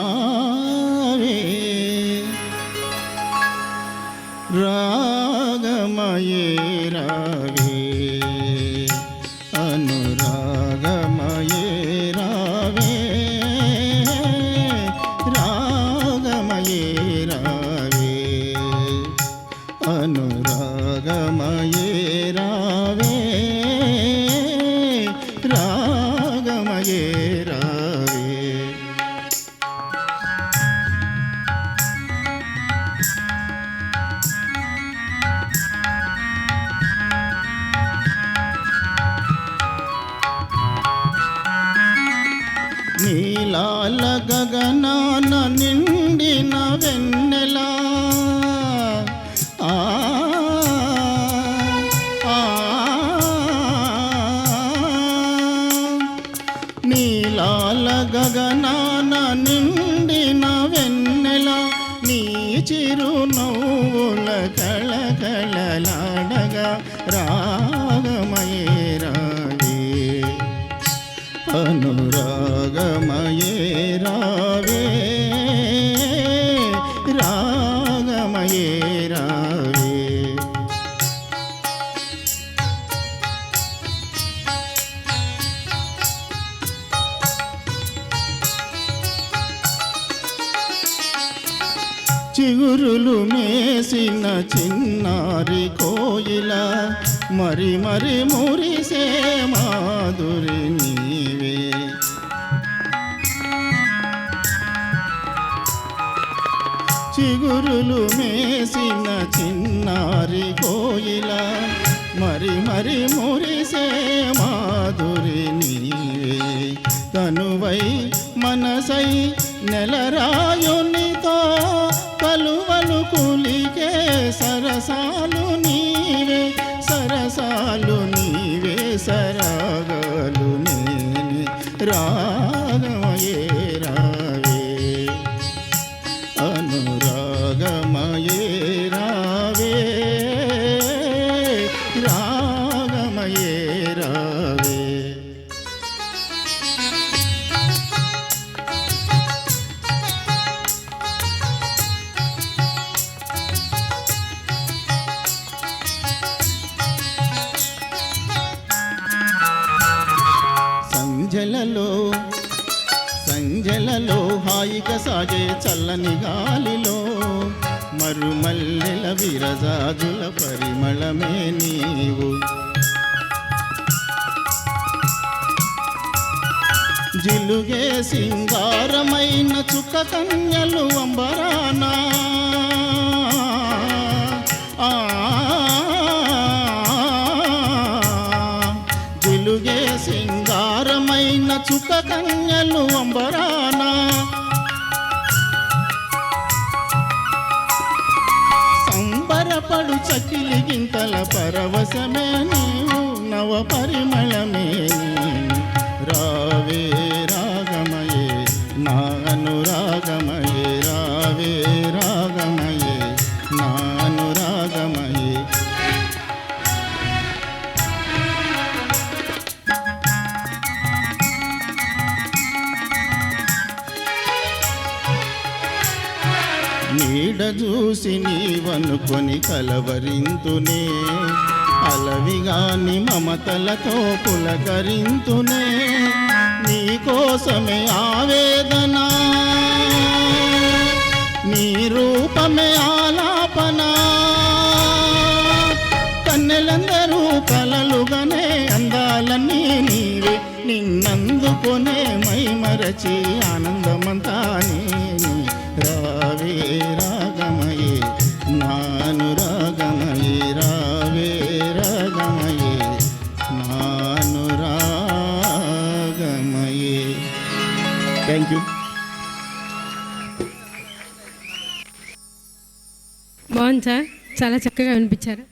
రావే రాగమయే రావే అనురాగమయే రావే రాగమయే రావే అనురాగమయే రావే రాగమయే రావే గగనాన నిండిన వెన్నెలా. నీలాల గగనాన నిండిన వెన్నెల నీ చిరునవ్వుల కళకళలాడగా రాగమయే రావే అనురాగమయే రావే రాగమయే రావే చిగురులు మేసిన చిన్నారి కోయిల మరి మరి మురిసే మాధురి చిగురులు మేసిన చిన్నారి కోయిల మరి మరి మురిసే మాధురి నీవే. కనువై మనసై నెలరాయునితో కలువలు కులికే సరసాలు నీవే. సరసాలు నీవే సరగలు నేనే. రా అనురాగమయే రావే. రాగమయే రావే. సంజలలో సంజలలో హాయిక సాగే చల్లని గాలిలో మరుమల్లెల విరజాజుల పరిమళమే నీవు. జిలుగే సింగారమైన చుక్క కన్యలు అంబరానా చుక్క కన్యలు అంబరానా. సంబరపడు చకిలి గింతల పరవశమే నీవు నవ పరిమళమే రావే రాగమయే నా అనురాగమయే. చూసి నీవనుకొని కలవరింతునే. అలవిగాని మమతలతో పులకరింతునే. నీకోసమే ఆవేదన. నీ రూపమే ఆలాపన. కన్నెలందరూ కలలుగానే అందాలన్నీ నీవే. నిన్నందుకొనే మై మరచి ఆనందమంతా థ్యాంక్ యూ బాగుంది సార్. చాలా చక్కగా వినిపించారు.